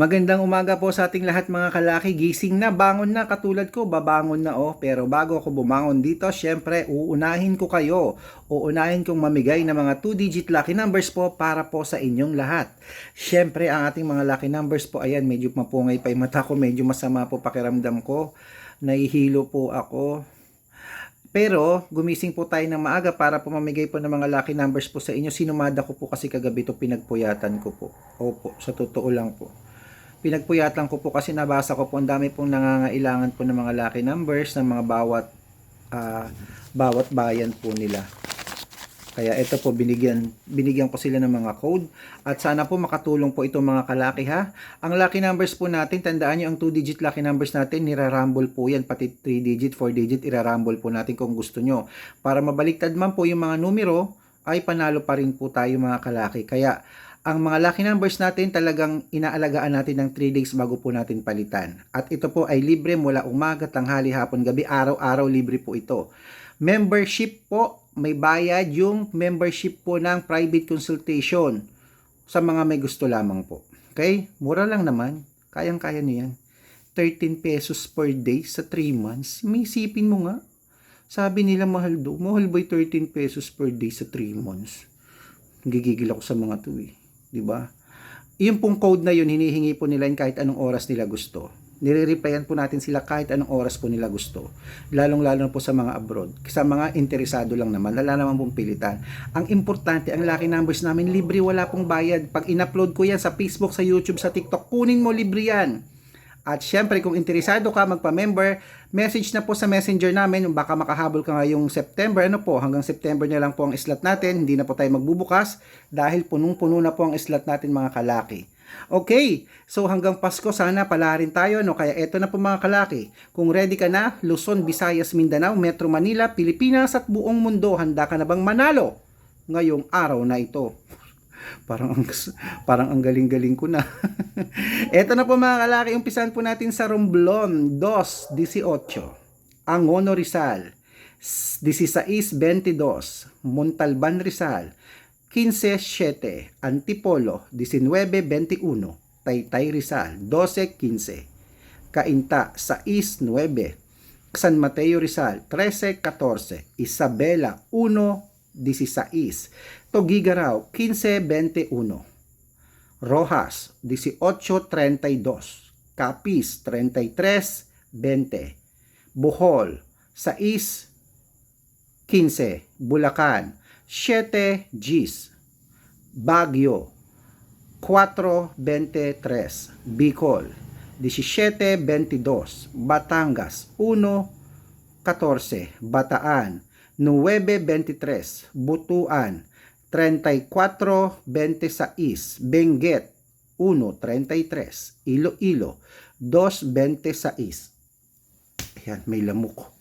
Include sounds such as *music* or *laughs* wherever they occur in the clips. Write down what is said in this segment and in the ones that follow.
Magandang umaga po sa ating lahat mga kalaki. Gising na, bangon na, katulad ko, babangon na oh. Pero bago ako bumangon dito, syempre, uunahin ko kayo. Uunahin kong mamigay ng mga 2-digit lucky numbers po para po sa inyong lahat. Syempre, ang ating mga lucky numbers po, ayan, medyo mapungay pa yung mata ko, medyo masama po pakiramdam ko. Nahihilo po ako. Pero, gumising po tayo ng maaga para po mamigay po ng mga lucky numbers po sa inyo. Sinumada ko po kasi kagabi ito pinagpuyatan ko po. Opo, sa totoo lang po pinagpuyatan ko po kasi nabasa ko po ang dami pong nangangailangan po ng mga lucky numbers ng mga bawat ah, bawat bayan po nila. Kaya ito po binigyan binigyan ko sila ng mga code at sana po makatulong po itong mga kalaki ha. Ang lucky numbers po natin, tandaan niyo ang 2 digit lucky numbers natin, nirarumble po yan pati 3 digit, 4 digit irarumble po natin kung gusto nyo. Para mabaliktad man po yung mga numero ay panalo pa rin po tayo mga kalaki. Kaya ang mga lucky numbers natin talagang inaalagaan natin ng 3 days bago po natin palitan. At ito po ay libre mula umaga, tanghali, hapon, gabi, araw-araw libre po ito. Membership po, may bayad yung membership po ng private consultation sa mga may gusto lamang po. Okay? Mura lang naman. Kayang-kaya niyan. 13 pesos per day sa 3 months. May isipin mo nga. Sabi nila mahal do. Mahal ba yung 13 pesos per day sa 3 months? Gigigil ako sa mga to eh. 'Di ba? Yung pong code na yun, hinihingi po nila yun kahit anong oras nila gusto. Nire-replyan po natin sila kahit anong oras po nila gusto. Lalong-lalo na po sa mga abroad. Sa mga interesado lang naman, wala naman pong pilitan. Ang importante, ang lucky numbers namin, libre, wala pong bayad. Pag in-upload ko yan sa Facebook, sa YouTube, sa TikTok, kunin mo libre yan. At syempre, kung interesado ka magpa-member, message na po sa messenger namin. Baka makahabol ka ngayong September. Ano po, hanggang September na lang po ang slot natin. Hindi na po tayo magbubukas dahil punong-puno na po ang slot natin mga kalaki. Okay, so hanggang Pasko sana pala rin tayo. No? Kaya eto na po mga kalaki. Kung ready ka na, Luzon, Visayas, Mindanao, Metro Manila, Pilipinas at buong mundo, handa ka na bang manalo ngayong araw na ito? *laughs* Parang ang, parang ang galing-galing ko na. *laughs* Ito na po mga kalaki, umpisan po natin sa Romblon 2.18. Angono Rizal 16.22. Montalban Rizal 15.7. Antipolo 19.21. Taytay Rizal 12.15. Cainta 6.9. San Mateo Rizal 13.14. Isabela 1.16. Togigaraw 15.21. Rojas 18.32. Capiz 33.20. Bohol 6.15. Bulacan 7 Gs. Baguio 4.23. Bicol 17.22. Batangas 1.14. Bataan 9.23. Butuan 34.26. Benguet 1.33. Iloilo 2.26. Ayan, may lamok.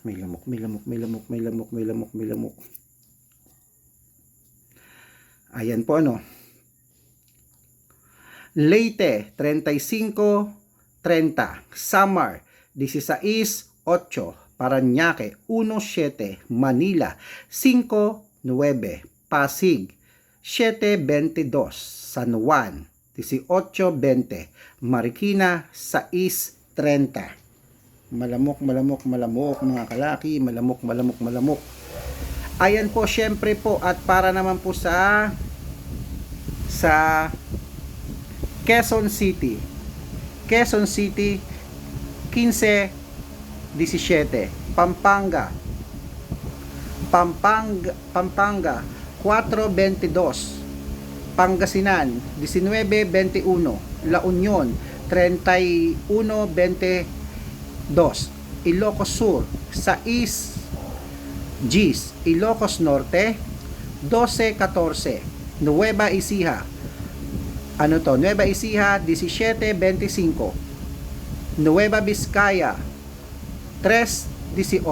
May lamok, may lamok, may lamok, may lamok, may lamok, may lamok. Ayan po ano. Leyte 35.30. Samar 16.8. Paranaque 1.7. Manila 5.9. Pasig 7.22. San Juan 18.20. Marikina 6.30. Malamok, malamok, malamok mga kalaki, malamok, malamok, malamok. Ayan po, syempre po, at para naman po sa sa Quezon City. Quezon City 15 17. Pampanga. Pampanga Pampanga 4.22 Pangasinan 19.21 La Union 31.22 Ilocos Sur 6 Gis Ilocos Norte 12.14 Nueva Ecija. Ano to? Nueva Ecija 17.25 Nueva Vizcaya 3.18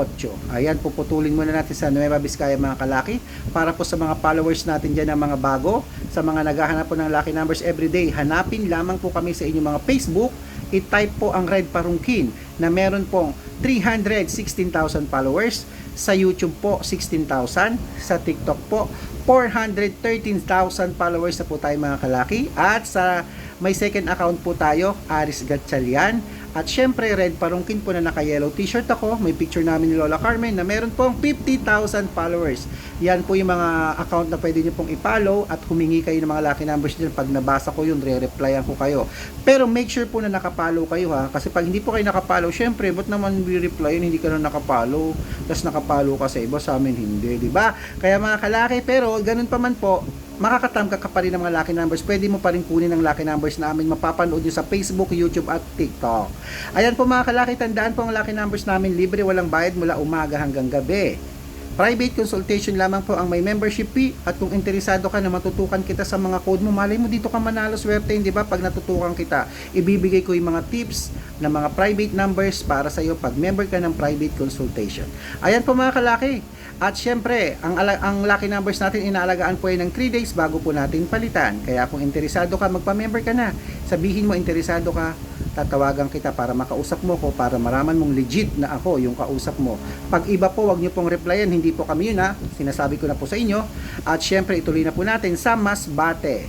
ayan puputulin muna natin sa Nueva Vizcaya mga kalaki para po sa mga followers natin dyan ng mga bago sa mga naghahanap po ng lucky numbers everyday hanapin lamang po kami sa inyong mga Facebook. I-type po ang Red Parungkin na meron pong 316,000 followers. Sa YouTube po 16,000 sa TikTok po 413,000 followers na po tayo mga kalaki. At sa May second account po tayo, Aris Gatchalian. At syempre, red parungkin po na naka-yellow t-shirt ako. May picture namin ni Lola Carmen na meron pong 50,000 followers. Yan po yung mga account na pwede nyo pong i-follow at humingi kayo ng mga lucky numbers dyan. Pag nabasa ko yun, re-replyan ko kayo. Pero make sure po na nakapollow kayo ha. Kasi pag hindi po kayo nakapollow, syempre, ba't naman re-reply yun, hindi ka na nakapollow. Tapos nakapollow ka sa iba, sa amin hindi, di ba? Kaya mga kalaki, pero ganun pa man po, makakatamka ka pa rin ng mga lucky numbers. Pwede mo pa rin kunin ang lucky numbers namin. Mapapanood nyo sa Facebook, YouTube at TikTok. Ayan po mga kalaki, tandaan po ang lucky numbers namin. Libre, walang bayad mula umaga hanggang gabi. Private consultation lamang po ang may membership fee at kung interesado ka na matutukan kita sa mga code mo, malay mo dito ka manalo swerte, hindi ba? Pag natutukan kita, ibibigay ko yung mga tips na mga private numbers para sa iyo pag member ka ng private consultation. Ayan po mga kalaki. At syempre, ang, ang lucky numbers natin inaalagaan po yan ng 3 days bago po natin palitan. Kaya kung interesado ka, magpa-member ka na. Sabihin mo interesado ka, tatawagan kita para makausap mo ko para maraman mong legit na ako yung kausap mo. Pag iba po, wag niyo pong replyan, hindi po kami yun ha. Sinasabi ko na po sa inyo. At syempre, ituloy na po natin sa Masbate.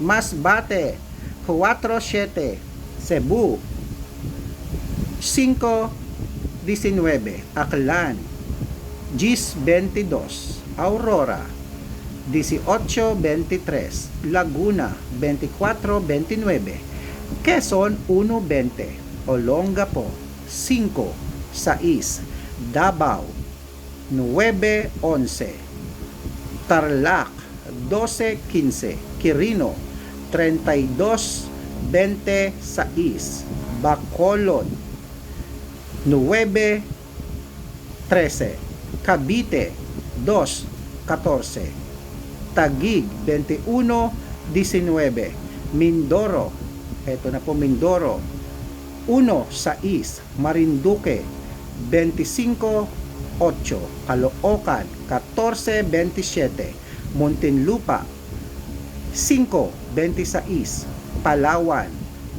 Masbate, 47, Cebu, 5-19, Aklan, Gis 22, Aurora, 18-23, Laguna 24-29, Quezon 1-20, Olongapo 5, 6, Davao 9-11, Tarlac 12-15, Quirino 32-26, Bacolod 9-13, Cavite 2-14, Tagig 21-19, Mindoro, eto na po Mindoro, 1-6, Marinduque 25-8, Caloocan 14-27, Muntinlupa 5-26, Palawan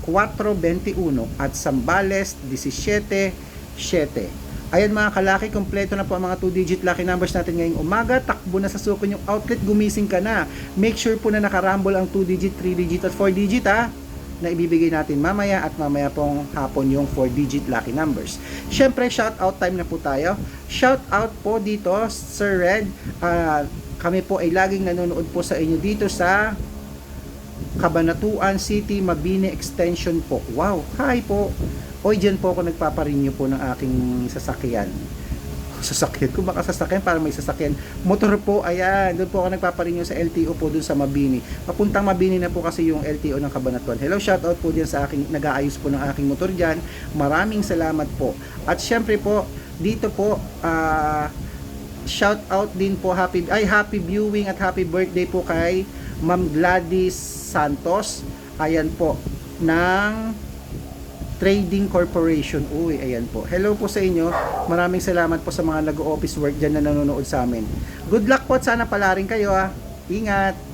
4-21 at Sambales 17-7. Ayan mga kalaki, kompleto na po ang mga 2-digit lucky numbers natin ngayong umaga. Takbo na sa suko yung outlet, gumising ka na. Make sure po na nakarambol ang 2-digit, 3-digit at 4-digit ha na ibibigay natin mamaya at mamaya pong hapon yung 4-digit lucky numbers. Siyempre, shout out time na po tayo. Shout out po dito, Sir Red. Ah, kami po ay laging nanonood po sa inyo dito sa Cabanatuan City, Mabini Extension po. Wow, hi po. Oy, dyan po ako nagpaparinyo po ng aking sasakyan. Sasakyan ko, baka sasakyan para may sasakyan. Motor po, ayan. Doon po ako nagpaparinyo sa LTO po doon sa Mabini. Papuntang Mabini na po kasi yung LTO ng Cabanatuan. Hello, shout out po dyan sa aking, nag-aayos po ng aking motor dyan. Maraming salamat po. At syempre po, dito po, ah, shout out din po happy ay happy viewing at happy birthday po kay Ma'am Gladys Santos ayan po ng Trading Corporation. Uy, ayan po. Hello po sa inyo. Maraming salamat po sa mga nag-office work dyan na nanonood sa amin. Good luck po at sana pala rin kayo ah. Ingat!